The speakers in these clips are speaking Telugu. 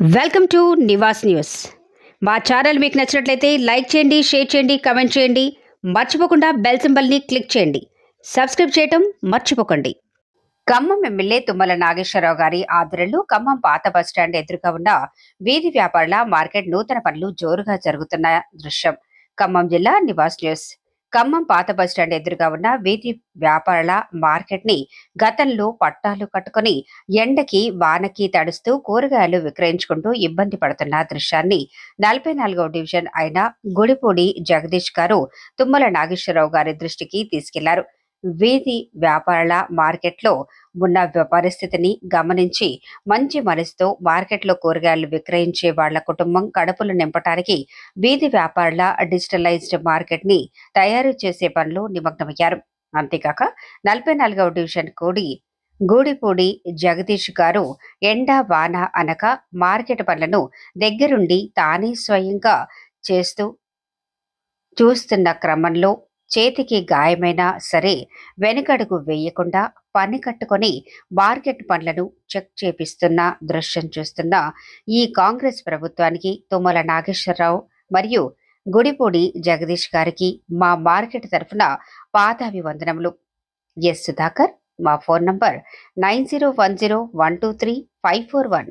Welcome to Nivas news. మా ఛానల్ మీకు నచ్చినట్లయితే లైక్ చేయండి షేర్ చేయండి కమెంట్ చేయండి. మర్చిపోకుండా బెల్ సింబల్ని క్లిక్ చేయండి. సబ్స్క్రైబ్ చేయటం మర్చిపోకండి. ఖమ్మం ఎమ్మెల్యే తుమ్మల నాగేశ్వరరావు గారి ఆధ్వర్యంలో ఖమ్మం పాత బస్టాండ్ ఎదురుగా ఉన్న వీధి వ్యాపారుల మార్కెట్ నూతన పనులు జోరుగా జరుగుతున్న దృశ్యం. ఖమ్మం జిల్లా నివాస్ న్యూస్. ఖమ్మం పాత బస్టాండ్ ఎదురుగా ఉన్న వీధి వ్యాపారుల మార్కెట్ని గతంలో పట్టాలు కట్టుకొని ఎండకి వానకి తడుస్తూ కూరగాయలు విక్రయించుకుంటూ ఇబ్బంది పడుతున్న దృశ్యాన్ని నలభై నాలుగవ డివిజన్ అయిన గుడిపూడి జగదీష్ గారు తుమ్మల నాగేశ్వరరావు గారి దృష్టికి తీసుకెళ్ళారు. వీధి వ్యాపారుల మార్కెట్లో ఉన్న పరిస్థితిని గమనించి మంచి మనసుతో మార్కెట్లో కూరగాయలు విక్రయించే వాళ్ళ కుటుంబం కడుపులు నింపటానికి వీధి వ్యాపారుల డిజిటలైజ్డ్ మార్కెట్ని తయారు చేసే పనులు నిమగ్నమయ్యారు. అంతేకాక నలభై నాలుగవ డివిజన్ కూడి గూడిపూడి జగదీష్ గారు ఎండ వాన అనక మార్కెట్ పనులను దగ్గరుండి తానే స్వయంగా చేస్తూ చూస్తున్న క్రమంలో చేతికి గాయమైనా సరే వెనుకడుగు వేయకుండా పని కట్టుకొని మార్కెట్ పనులను చెక్ చేపిస్తున్న దృశ్యం చూస్తున్న ఈ కాంగ్రెస్ ప్రభుత్వానికి తుమ్మల నాగేశ్వరరావు మరియు గుడిపూడి జగదీష్ గారికి మా మార్కెట్ తరఫున పాదాభివందనములు. ఎస్ సుధాకర్ మా phone number nine zero one zero one two three five four one.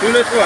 Tool ఎక్కువ